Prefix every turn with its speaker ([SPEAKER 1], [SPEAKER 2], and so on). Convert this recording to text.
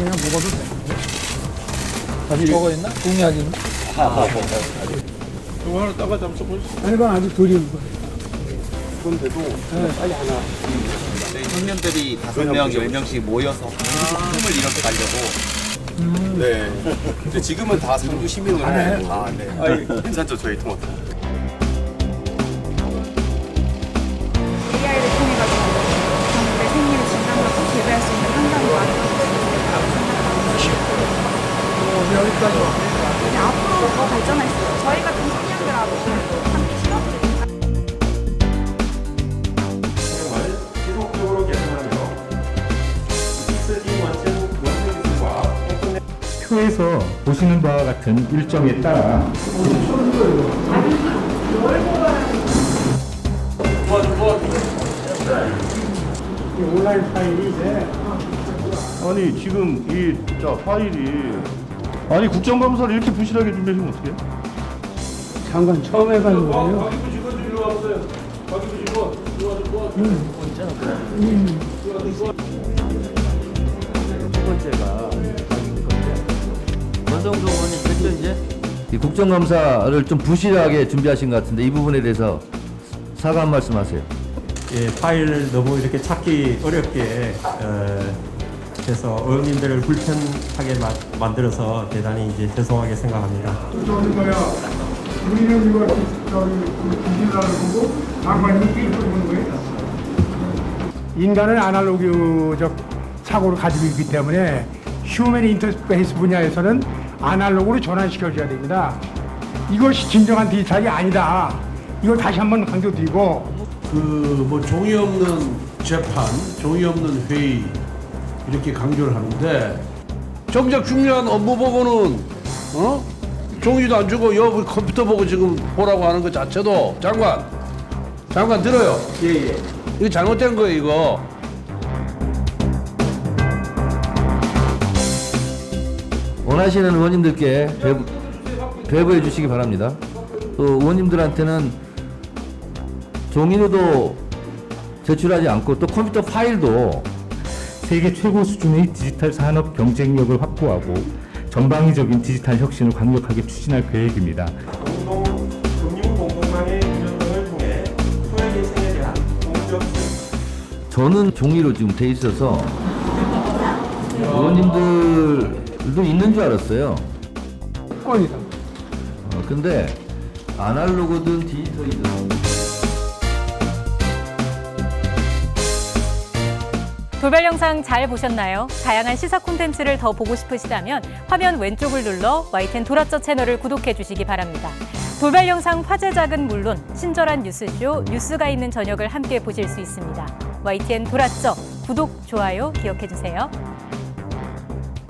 [SPEAKER 1] 그냥 먹어도 돼.
[SPEAKER 2] 아직 뭐가 있나? 공약 있나?
[SPEAKER 3] 이거 하나 따가 잠시 보시죠.
[SPEAKER 1] 아니, 이건 덜 익은 거예요.
[SPEAKER 3] 그런데도 빨리 하나.
[SPEAKER 4] 저희 청년들이 다섯 명, 열 명씩 모여서 팀을 이렇게 가려고
[SPEAKER 3] 네. 근데 지금은 다 상주 시민으로. 아, 네. 아, 괜찮죠, 저희 토마토.
[SPEAKER 5] 앞으로 더 발전할 수 있어요. 저희 같은 청년들하고 함께 실험을
[SPEAKER 6] 사용을 지속적으로 개선하며 기술과
[SPEAKER 7] 표에서 보시는 바와 같은 일정에 따라
[SPEAKER 1] 온라인 파일이 이제
[SPEAKER 8] 아니 지금 이 자 파일이 아니 국정감사를 이렇게 부실하게 준비하시면 어떡해요?
[SPEAKER 1] 장관 처음 해가는 거예요.
[SPEAKER 2] 원성동 의원님 됐죠 이제?
[SPEAKER 9] 이 국정감사를 좀 부실하게 준비하신 것 같은데 이 부분에 대해서 사과 한 말씀 하세요.
[SPEAKER 6] 예, 파일을 너무 이렇게 찾기 어렵게 어, 해서 의원님들을 불편하게 마- 만들어서 대단히 이제 죄송하게 생각합니다.
[SPEAKER 1] 저는 거야. 우리는 이거 기질라를 보고 장관이 이렇게 보는 거예요. 인간은 아날로그적 사고를 가지고 있기 때문에 휴먼 인터페이스 분야에서는 아날로그로 전환시켜줘야 됩니다. 이것이 진정한 디지털이 아니다. 이걸 다시 한번 강조드리고
[SPEAKER 10] 그 뭐 종이 없는 재판, 종이 없는 회의 이렇게 강조를 하는데 정작 중요한 업무 보고는 어 종이도 안 주고 여 컴퓨터 보고 지금 보라고 하는 것 자체도 장관 장관 들어요. 예예. 이거 잘못된 거예요 이거.
[SPEAKER 9] 원하시는 의원님들께 배부, 배부해 주시기 바랍니다. 또 의원님들한테는 종이로도 제출하지 않고 또 컴퓨터 파일도
[SPEAKER 7] 세계 최고 수준의 디지털 산업 경쟁력을 확보하고 전방위적인 디지털 혁신을 강력하게 추진할 계획입니다.
[SPEAKER 9] 저는 종이로 지금 돼 있어서 의원님들도 있는 줄 알았어요. 어, 근데 아날로그든 디지털이든
[SPEAKER 11] 돌발 영상 잘 보셨나요? 다양한 시사 콘텐츠를 더 보고 싶으시다면 화면 왼쪽을 눌러 YTN 도라쩌 채널을 구독해 주시기 바랍니다. 돌발 영상 화제작은 물론 친절한 뉴스쇼 뉴스가 있는 저녁을 함께 보실 수 있습니다. YTN 도라쩌 구독, 좋아요 기억해 주세요.